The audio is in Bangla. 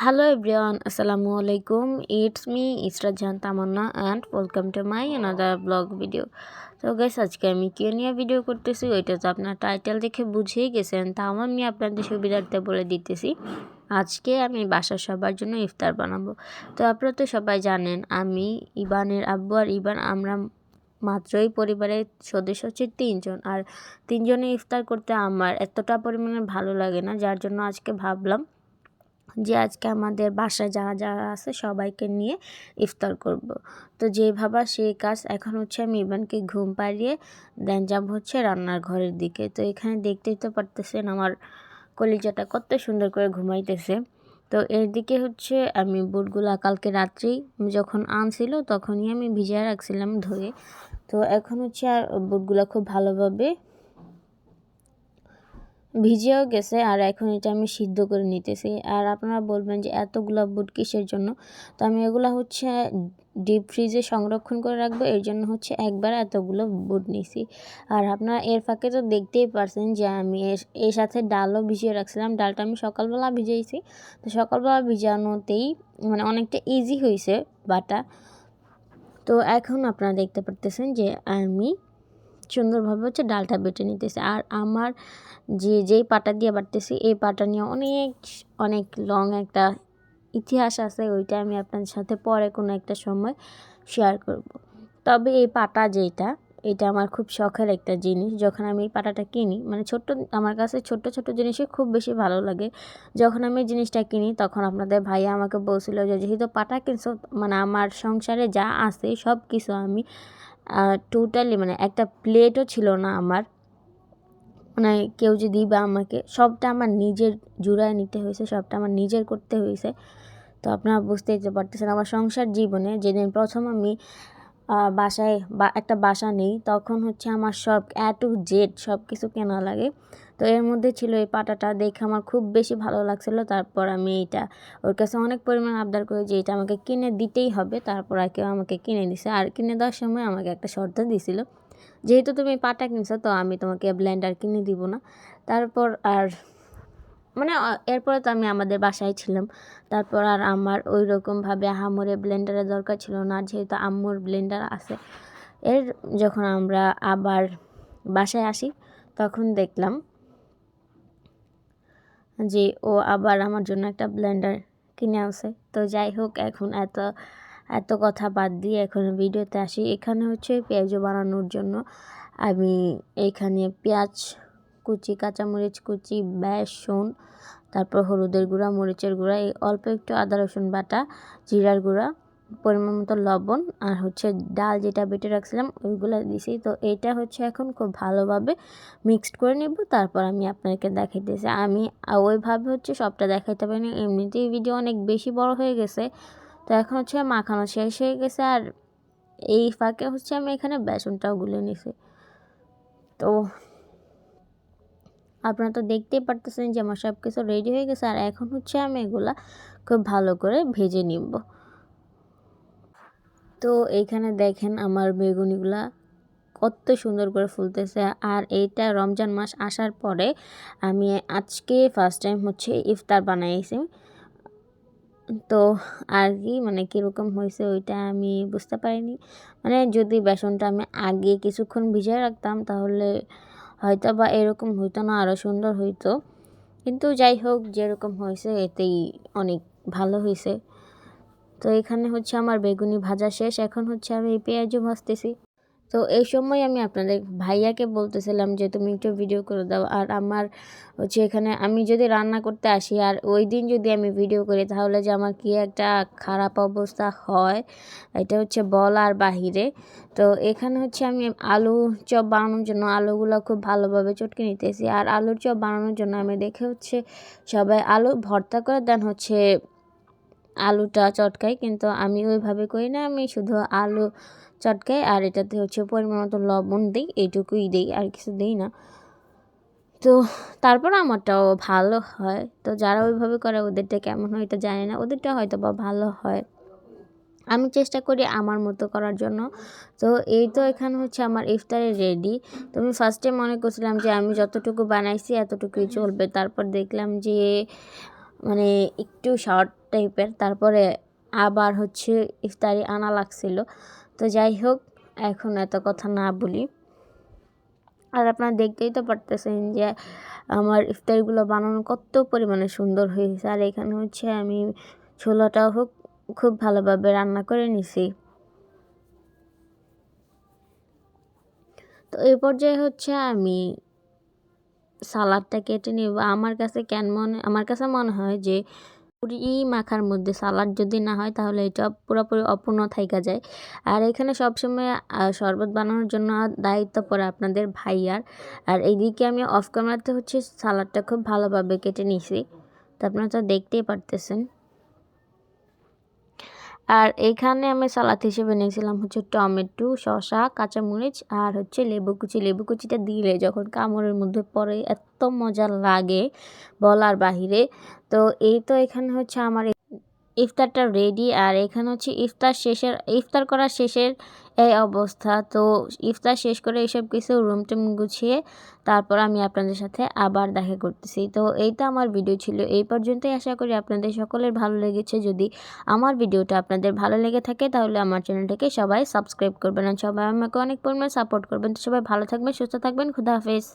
Hello everyone, Assalamu alaikum. It's me, Israjan Tamanna and welcome to my another vlog video তো গাইস আজকে আমি কে নিয়ে ভিডিও করতেছি? ওইটা তো আপনার টাইটেল দেখে বুঝেই গেছেন তাও আমি আপনাদের সুবিধার্থে বলে দিতেছি। আজকে আমি বাসার সবার জন্য ইফতার বানাবো। তো আপনারা তো সবাই জানেন আমি ইবানের আব্বু আর ইবান আমরা মাত্রই পরিবারের সদস্য হচ্ছে তিনজন। আর তিনজনে ইফতার করতে আমার এতটা পরিমাণে ভালো লাগে না যার জন্য আজকে ভাবলাম যে আজকে আমাদের বাসায় যারা যারা আছে সবাইকে নিয়ে ইফতার করব। তো যে ভাবা সেই কাজ। এখন হচ্ছে আমি ইবানকে ঘুম পাড়িয়ে দেন যাব হচ্ছে রান্নার ঘরের দিকে। তো এখানে দেখতেই তো পারতেছেন আমার কলিজাটা কত সুন্দর করে ঘুমাইতেছে। তো এর দিকে হচ্ছে আমি বুটগুলা কালকে রাত্রেই যখন আনছিল তখনই আমি ভিজিয়ে রাখছিলাম ধরে তো এখন হচ্ছে আর বুটগুলা খুব ভালোভাবে ভিজেও গেছে আর এখন এটা আমি সিদ্ধ করে নিতেছি। আর আপনারা বলবেন যে এতগুলো বুট কিসের জন্য? তো আমি এগুলো হচ্ছে ডিপ ফ্রিজে সংরক্ষণ করে রাখব। এর জন্য হচ্ছে একবার এতগুলো বুট নিছি। আর আপনারা এর ফাঁকে তো দেখতেই পারছেন যে আমি এর সাথে ডালও ভিজিয়ে রাখছিলাম। ডালটা আমি সকালবেলা ভিজিয়েছি তো সকালবেলা ভিজানোতেই মানে অনেকটা ইজি হয়েছে বাটা। তো এখন আপনারা দেখতে পারতেছেন যে আমি সুন্দরভাবে হচ্ছে ডালটা বেটে নিতেছি। আর আমার যে, যেই পাটা দিয়ে বাটতেছি, এই পাটা নিয়ে অনেক অনেক লং একটা ইতিহাস আছে, ওইটা আমি আপনাদের সাথে পরে কোনো একটা সময় শেয়ার করব। তবে এই পাটা যেটা এটা আমার খুব শখের একটা জিনিস। যখন আমি এই পাটাটা কিনি মানে ছোট্ট, আমার কাছে ছোট্ট ছোট্ট জিনিসই খুব বেশি ভালো লাগে। যখন আমি জিনিসটা কিনি, তখন আপনাদের ভাইয়া আমাকে বলছিল যে, যেহেতু পাটা কিনছো মানে আমার সংসারে যা আছে সব কিছু আমি টোটালি মানে একটা প্লেটও ছিল না আমার। মানে কেউ যে দিবে আমাকে, সবটা আমার নিজের জুড়ায় নিতে হয়েছে, সবটা আমার নিজের করতে হয়েছে। তো আপনারা বুঝতেই তো পারতেছেন, আমার সংসার জীবনে যেদিন প্রথম আমি বাসায় বা, একটা বাসা নেই, তখন হচ্ছে আমার সব অ্যা টু জেড সব কিছু কেনা লাগে। তো এর মধ্যে ছিল এই পাটাটা দেখে আমার খুব বেশি ভালো লাগছিল। তারপর আমি এইটা ওর কাছে অনেক পরিমাণ আবদার করে যে এটা আমাকে কিনে দিতেই হবে। তারপর আর কেউ আমাকে কিনে দিছে। আর কিনে দেওয়ার সময় আমাকে একটা শর্ত দিছিল, যেহেতু তুমি পাটা কিনছো, তো আমি তোমাকে ব্ল্যান্ডার কিনে দিব না। তারপর আর মানে এরপরে তো আমি আমাদের বাসায় ছিলাম। তারপর আর আমার ওই রকমভাবে আহামরে ব্লেন্ডারের দরকার ছিল না, যেহেতু আম্মুর ব্লেন্ডার আছে। এর যখন আমরা আবার বাসায় আসি, তখন দেখলাম যে ও আবার আমার জন্য একটা ব্লেন্ডার কিনে আসে তো যাই হোক, এখন এত এত কথা বাদ দিয়ে এখন ভিডিওতে আসি। এখানে হচ্ছে পেঁয়াজ বানানোর জন্য আমি এখানে পেঁয়াজ কুচি, কাঁচামরিচ কুচি, বেসন, তারপর হলুদের গুঁড়া, মরিচের গুঁড়া, এই অল্প একটু আদা রসুন বাটা, জিরার গুঁড়া পরিমাণ মতো লবণ আর হচ্ছে ডাল যেটা বেটে রাখছিলাম, ওইগুলো দিছি। তো এটা হচ্ছে এখন খুব ভালোভাবে মিক্সড করে নেব, তারপর আমি আপনাকে দেখাইতেছি। আমি ওইভাবে হচ্ছে সবটা দেখাইতে পারিনি, এমনিতেই ভিডিও অনেক বেশি বড় হয়ে গেছে। তো এখন হচ্ছে মাখানো শেষ হয়ে গেছে আর এই ফাঁকে হচ্ছে আমি এখানে বেসনটাও গুলে নিছি। তো আপনারা তো দেখতেই পারতেছেন যে আমার সব কিছু রেডি হয়ে গেছে, আর এখন হচ্ছে আমি এগুলা খুব ভালো করে ভেজে নিব। তো এইখানে দেখেন আমার বেগুনিগুলা কত সুন্দর করে ফুলতেছে। আর এইটা রমজান মাস আসার পরে আমি আজকে ফার্স্ট টাইম হচ্ছে ইফতার বানাইছি। তো আর কি মানে কীরকম হয়েছে ওইটা আমি বুঝতে পারিনি। মানে যদি বেসনটা আমি আগে কিছুক্ষণ ভিজিয়ে রাখতাম তাহলে হয়তো বা এরকম হইতো না আরও সুন্দর হইতো। কিন্তু যাই হোক, যেরকম হয়েছে এতেই অনেক ভালো হয়েছে। তো এখানে হচ্ছে আমার বেগুনি ভাজা শেষ, এখন হচ্ছে আমি পেঁয়াজও ভাজতেছি। তো এই সময় আমি আপনাদের ভাইয়াকে বলতেছিলাম যে, তুমি একটু ভিডিও করে দাও। আর আমার হচ্ছে এখানে আমি যদি রান্না করতে আসি, আর ওই দিন যদি আমি ভিডিও করি, তাহলে যে আমার কি একটা খারাপ অবস্থা হয়, এটা হচ্ছে বলার বাহিরে। তো এখানে হচ্ছে আমি আলু চপ বানানোর জন্য আলুগুলো খুব ভালোভাবে চটকে নিতেছি। আর আলুর চপ বানানোর জন্য আমি দেখে হচ্ছে সবাই আলু ভর্তা করে দেন হচ্ছে আলুটা চটকাই, কিন্তু আমি ওইভাবে করি না। আমি শুধু আলু চটকাই, আর এটাতে হচ্ছে পরিমাণ মতো লবণ দিই, এইটুকুই দিই, আর কিছু দিই না। তো তারপর আমারটাও ভালো হয়। তো যারা ওইভাবে করে, ওদেরটা কেমন হয় এটা জানি না, ওদেরটা হয়তো বা ভালো হয়। আমি চেষ্টা করি আমার মতো করার জন্য। তো এই তো এখানে হচ্ছে আমার ইফতারে রেডি। তো আমি ফার্স্টে মনে করছিলাম যে আমি যতটুকু বানাইছি, এতটুকুই চলবে। তারপর দেখলাম যে মানে একটু শর্ট টাইপের তারপরে আবার হচ্ছে ইফতারি আনা লাগছিল। তো যাই হোক, এখন এত কথা না বলি। আর আপনারা দেখতেই তো পারতেছেন যে আমার ইফতারিগুলো বানানো কত পরিমাণে সুন্দর হয়েছে। আর এখানে হচ্ছে আমি ছোলাটাও হোক, খুব ভালোভাবে রান্না করে নিছি। তো এই পর্যায়ে হচ্ছে আমি সালাদটা কেটে নেব। আমার কাছে কেন মনে, আমার কাছে মনে হয় যে পুরি মাখার মধ্যে সালাড যদি না হয় তাহলে এটা পুরোপুরি অপূর্ণ থাইকা যায়। আর এখানে সবসময় শরবত বানানোর জন্য দায়িত্ব পড়ে আপনাদের ভাইয়ার। আর এইদিকে আমি অফ ক্যামেরাতে হচ্ছে সালাডটা খুব ভালোভাবে কেটে নিছি। তো আপনারা তো দেখতেই পারতেছেন। আর এখানে আমি সালাদ হিসেবে নিয়েছিলাম হচ্ছে টমেটো, শসা, কাঁচামরিচ আর হচ্ছে লেবু কুচি। লেবু কুচিটা দিলে যখন কামড়ের মধ্যে পড়ে, এত মজা লাগে বলার বাহিরে। তো এই তো এখানে হচ্ছে আমার ইফতারটা রেডি আর এখানে হচ্ছে ইফতার শেষের, ইফতার করা শেষের এই অবস্থা। তো ইফতার শেষ করে এইসব কিছু রুম টুম গুছিয়ে তারপর আমি আপনাদের সাথে আবার দেখা করতেছি। তো এই তো আমার ভিডিও ছিল। এই পর্যন্তই আশা করি আপনাদের সকলের ভালো লেগেছে। যদি আমার ভিডিওটা আপনাদের ভালো লেগে থাকে তাহলে আমার চ্যানেলটাকে সবাই সাবস্ক্রাইব করবেন আর সবাই আমাকে অনেক পরিমাণে সাপোর্ট করবেন। তো সবাই ভালো থাকবেন, সুস্থ থাকবেন। খুদা হাফেজ।